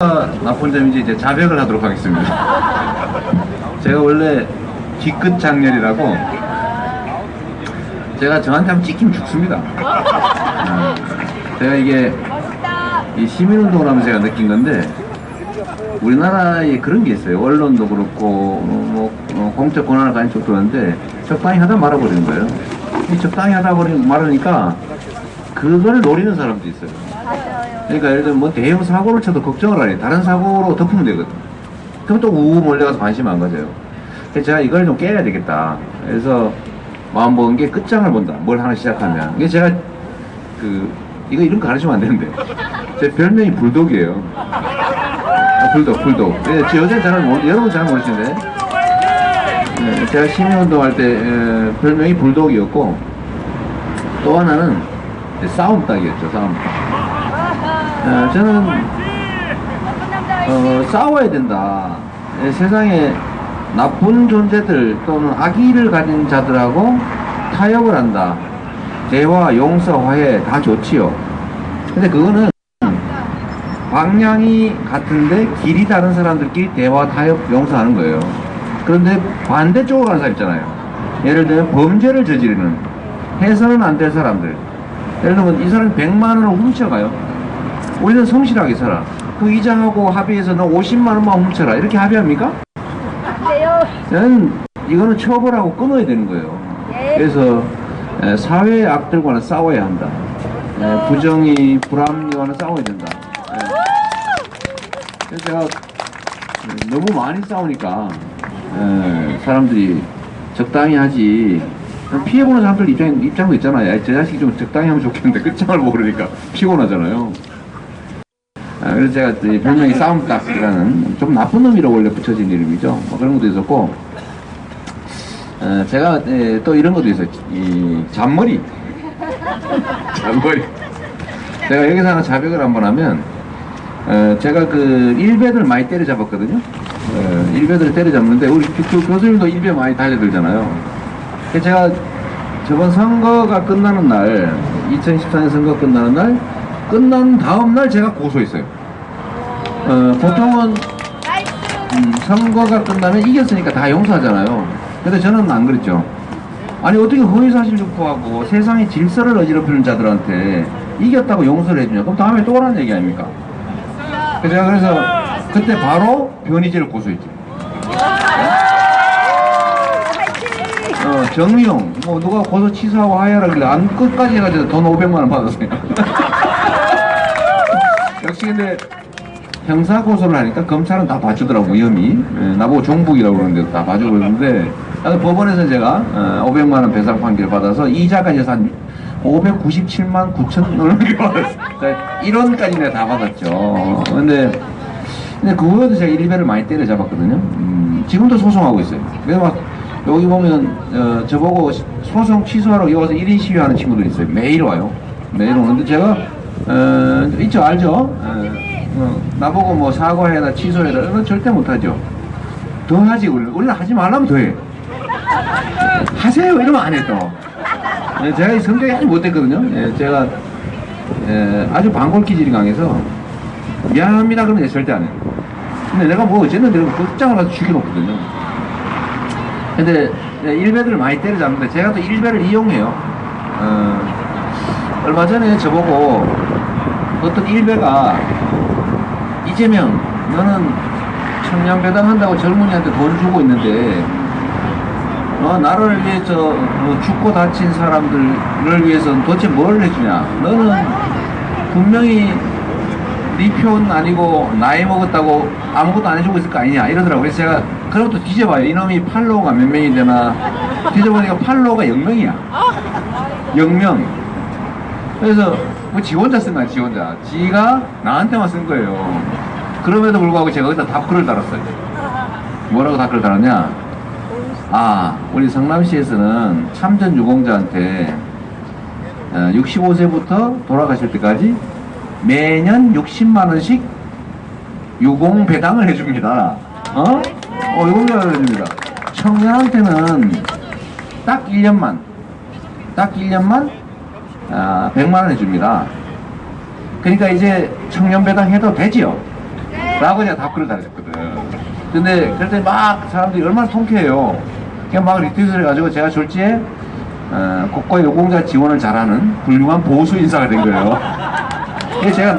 나쁜 점인지 이제 자백을 하도록 하겠습니다. 제가 원래 뒤끝 장렬이라고 제가 저한테 하면 찍히면 죽습니다. 어, 제가 이게 이 시민운동을 하면서 제가 느낀 건데 우리나라에 그런 게 있어요. 언론도 그렇고 어, 뭐 어, 공적 권한을 가진 쪽도 그런데 적당히 하다 말아버리는 거예요. 이 적당히 하다 버리 말으니까 그걸 노리는 사람도 있어요. 그러니까 예를 들면 뭐 대형 사고를 쳐도 걱정을 안 해. 다른 사고로 덮으면 되거든. 그럼 또 우우 몰려가서 관심 안 가져요. 그래서 제가 이걸 좀 깨야 되겠다. 그래서 마음 먹은 게 끝장을 본다. 뭘 하나 시작하면. 이게 제가 그 이거 거 가르치면 안 되는데 제 별명이 불독이에요. 아, 불독, 불독. 예, 저 여자 잘 모르, 여러분 잘 모르시는데 예, 제가 시민운동 할 때 예, 별명이 불독이었고 또 하나는 싸움닭이었죠. 싸움닭. 어, 저는 어, 싸워야 된다. 예, 세상에 나쁜 존재들 또는 악의를 가진 자들하고 타협을 한다. 대화, 용서, 화해 다 좋지요. 근데 그거는 방향이 같은데 길이 다른 사람들끼리 대화, 타협, 용서하는 거예요. 그런데 반대쪽으로 가는 사람 있잖아요. 예를 들면 범죄를 저지르는 해서는 안 될 사람들. 예를 들면 이 사람이 100만 원을 훔쳐가요. 우리는 성실하게 살아. 그 이자하고 합의해서 너 50만 원만 훔쳐라. 이렇게 합의합니까? 돼요. 저는 이거는 처벌하고 끊어야 되는 거예요. 예. 그래서 에, 사회의 악들과는 싸워야 한다. 에, 부정이, 불합리와는 싸워야 된다. 예. 그래서 제가 에, 너무 많이 싸우니까 에, 사람들이 적당히 하지 피해보는 사람들 입장, 입장도 있잖아요. 야, 저 자식이 좀 적당히 하면 좋겠는데 끝장을 보고 그러니까 피곤하잖아요. 아, 그래서 제가 이 별명이 싸움닭이라는 좀 나쁜 놈이라고 원래 붙여진 이름이죠. 뭐 그런 것도 있었고, 어, 제가 에, 또 이런 것도 있어요. 이 잔머리. 잔머리. 제가 여기서 하나 자백을 한번 하면, 어, 제가 그 일배들 많이 때려잡았거든요. 어, 일배들 때려잡는데 우리 교, 교- 교수님도 일배 많이 달려들잖아요. 제가 저번 선거가 끝나는 날, 2014년 선거 끝나는 날, 끝난 다음 날 제가 고소했어요. 어, 보통은 음, 선거가 끝나면 이겼으니까 다 용서하잖아요. 근데 저는 안 그랬죠. 아니 어떻게 허위사실 유포하고 세상의 질서를 어지럽히는 자들한테 이겼다고 용서를 해주냐? 그럼 다음에 또 오라는 얘기 아닙니까? 제가 그래서 그때 바로 변희재를 고소했죠. 어, 정의용, 뭐 누가 고소 취소하고 하야라길래 안 끝까지 해가지고 돈 500만 원 받았어요. 역시 근데 형사 고소를 하니까 검찰은 다 봐주더라고 위험이. 예, 나보고 종북이라고 그러는데 다 봐주고 그러는데 나도 법원에서 제가 어, 500만 원 배상 판결 받아서 이자까지 해서 한 597만 9천 원을 받았어요. 1원까지 내가 다 받았죠. 근데 근데 그거에도 제가 일배를 많이 때려잡았거든요. 음, 지금도 소송하고 있어요. 그래서 막 여기 보면 어, 저보고 시- 소송 취소하러 여기 와서 1인 시위하는 친구들 있어요. 매일 와요. 매일 오는데 제가 어, 있죠 알죠? 어, 어, 나보고 뭐 사과해라 취소해라 이런 건 절대 못하죠. 더 하지 원래 하지 말라면 더해. 하세요 이러면 안해 또. 예, 제가 이 성격이 아주 못됐거든요. 예, 제가 예, 아주 방골 기질이 강해서 미안합니다 그러면 얘 절대 안 해요. 근데 내가 뭐 어쨌는데 끝장을 가서 죽여놓거든요. 근데 예, 일배들을 많이 때려잡는데 제가 또 일배를 이용해요. 어, 얼마 전에 저보고 어떤 일배가 이재명 너는 청년 배당한다고 젊은이한테 돈 주고 있는데 어, 나를 위해서 어, 죽고 다친 사람들을 위해서는 도대체 뭘 해주냐? 너는 분명히 네 표는 아니고 나이 먹었다고 아무것도 안 해주고 있을 거 아니냐? 이러더라고요 그래서 제가 그런 것도 뒤져봐요. 이놈이 팔로워가 몇 명이 되나? 뒤져보니까 팔로워가 0명이야. 0명 그래서 뭐 지 혼자 쓴 거야 지 혼자 지가 나한테만 쓴 거예요 그럼에도 불구하고 제가 거기다 답글을 달았어요 뭐라고 답글을 달았냐 아 우리 성남시에서는 참전 유공자한테 65세부터 돌아가실 때까지 매년 60만 원씩 유공 배당을 해줍니다. 어? 어, 유공 배당을 해줍니다. 청년한테는 딱 1년만, 딱 1년만 아, 100만 원 해 줍니다. 그러니까 이제 청년 배당 해도 되지요? 네. 라고 제가 답글을 달렸거든. 근데 그랬더니 막 사람들이 얼마나 통쾌해요. 그냥 막 리트윗을 해가지고 제가 졸지에 어, 국가 요공자 지원을 잘하는 훌륭한 보수 인사가 된 거예요. 이게 제가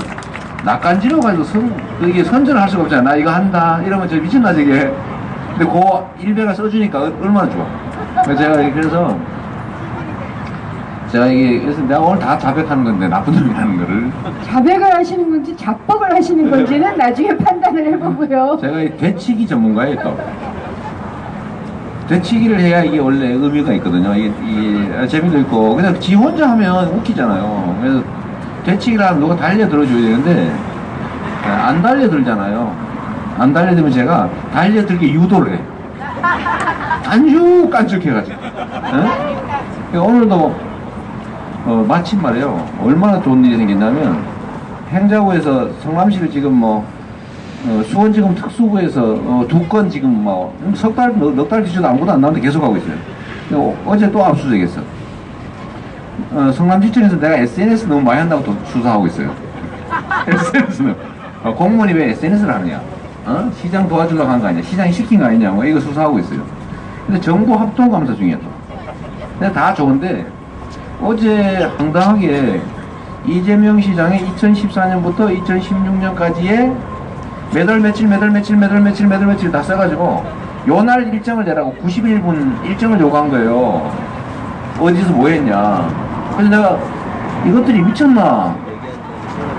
낯간지러 가지고 선, 이게 선전을 할 수가 없잖아. 나 이거 한다. 이러면 저 미친나 저게. 근데 그 일베가 써주니까 얼- 얼마나 좋아. 그래서 제가 그래서 제가 이게 그래서 내가 오늘 다 자백하는 건데 나쁜 놈이라는 거를 자백을 하시는 건지 자뻑을 하시는 건지는 나중에 판단을 해보고요. 제가 이 되치기 전문가예요 또. 되치기를 해야 이게 원래 의미가 있거든요. 이게, 이게 아, 재미도 있고 그냥 지 혼자 하면 웃기잖아요. 그래서 되치기를 하면 누가 달려들어줘야 되는데 아, 안 달려들잖아요. 안 달려들면 제가 달려들게 유도를 해. 깐죽깐죽해가지고. 예? 그러니까 오늘도 어, 마침 말이에요. 얼마나 좋은 일이 생겼냐면 행자구에서 성남시를 지금 뭐 어, 수원지검 특수부에서 어, 두 건 지금 뭐석달 넉달 뒤지도 아무것도 안 나오는데 계속 하고 있어요. 어, 어제 또 압수수색했어. 어, 성남지청에서 내가 SNS 너무 많이 한다고 또 수사하고 있어요. SNS는 어, 공무원이 왜 SNS를 하느냐? 어? 시장 도와주려고 한 거 아니야? 시장이 시킨 거 아니냐? 뭐 이거 수사하고 있어요. 근데 정보 합동 감사 중이야 또. 근데 다 좋은데 어제 황당하게 이재명 시장의 2014년부터 2016년까지의 매달 며칠 매달 며칠 매달 며칠 매달 며칠 다 써가지고 요날 일정을 내라고 91분 일정을 요구한 거예요. 어디서 뭐 했냐. 그래서 내가 이것들이 미쳤나.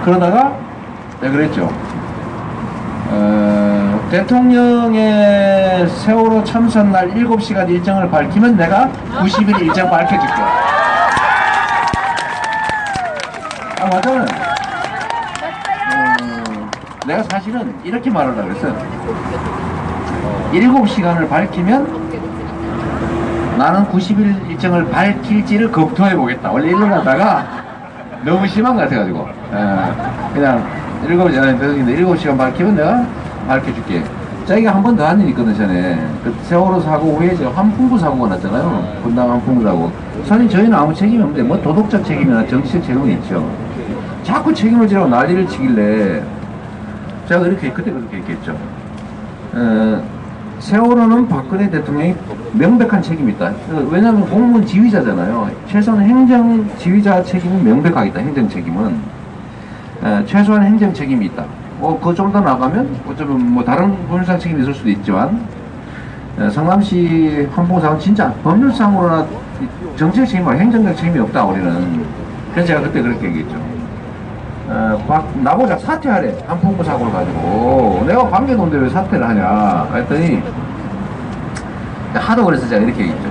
그러다가 내가 그랬죠. 어, 대통령의 세월호 참선 날 7시간 일정을 밝히면 내가 90일 일정 밝혀줄게. 아, 맞아요. 어, 내가 사실은 이렇게 말하려고 그랬어요. 7시간을 밝히면 나는 90일 일정을 밝힐지를 검토해 보겠다. 원래 이러다가 너무 심한 것 같아가지고. 예, 그냥 7시간, 7시간 밝히면 내가 밝혀줄게. 자기가 한 번 더 한 일이 있거든, 전에. 그 세월호 사고 후에 저 환풍구 사고가 났잖아요. 분당 환풍구 사고. 사실 저희는 아무 책임이 없는데, 뭐 도덕적 책임이나 정치적 책임은 있죠. 자꾸 책임을 지라고 난리를 치길래, 제가 그렇게, 그때 그렇게 얘기했죠. 어, 세월호는 박근혜 대통령이 명백한 책임이 있다. 어, 왜냐하면 공무원 지휘자잖아요. 최소한 행정 지휘자 책임은 명백하겠다. 행정 책임은 어, 최소한 행정 책임이 있다. 뭐 그 좀 더 나가면 어쩌면 뭐 다른 법률상 책임이 있을 수도 있지만 어, 성남시 환풍사는 진짜 법률상으로나 정책 책임 말고 행정적 책임이 없다 우리는. 그래서 제가 그때 그렇게 얘기했죠. 어, 박, 나보자 사퇴하래. 한풍구 사고를 가지고. 내가 관계도인데 왜 사퇴를 하냐. 했더니 하도 그래서 제가 이렇게 얘기했죠.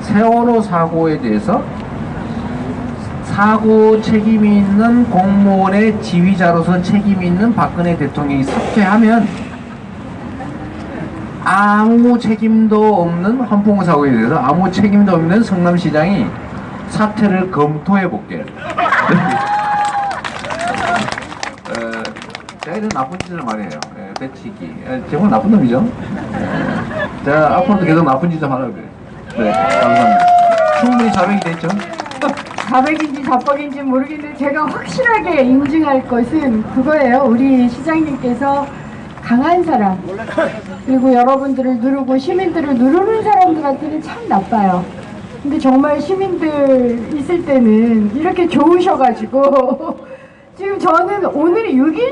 세월호 사고에 대해서 사고 책임이 있는 공무원의 지휘자로서 책임이 있는 박근혜 대통령이 사퇴하면 아무 책임도 없는 한풍구 사고에 대해서 아무 책임도 없는 성남시장이 사퇴를 검토해 볼게 제가 이런 나쁜 짓을 많이 해요. 에, 배치기. 에, 정말 나쁜 놈이죠. 에, 제가 앞으로도 계속 나쁜 짓좀 하려고 그래요. 네, 감사합니다. 충분히 자백이 됐죠? 자백인지 자뻑인지 모르겠는데 제가 확실하게 인증할 것은 그거예요. 우리 시장님께서 강한 사람 그리고 여러분들을 누르고 시민들을 누르는 사람들한테는 참 나빠요. 근데 정말 시민들 있을 때는 이렇게 좋으셔가지고 지금 저는 오늘이 6일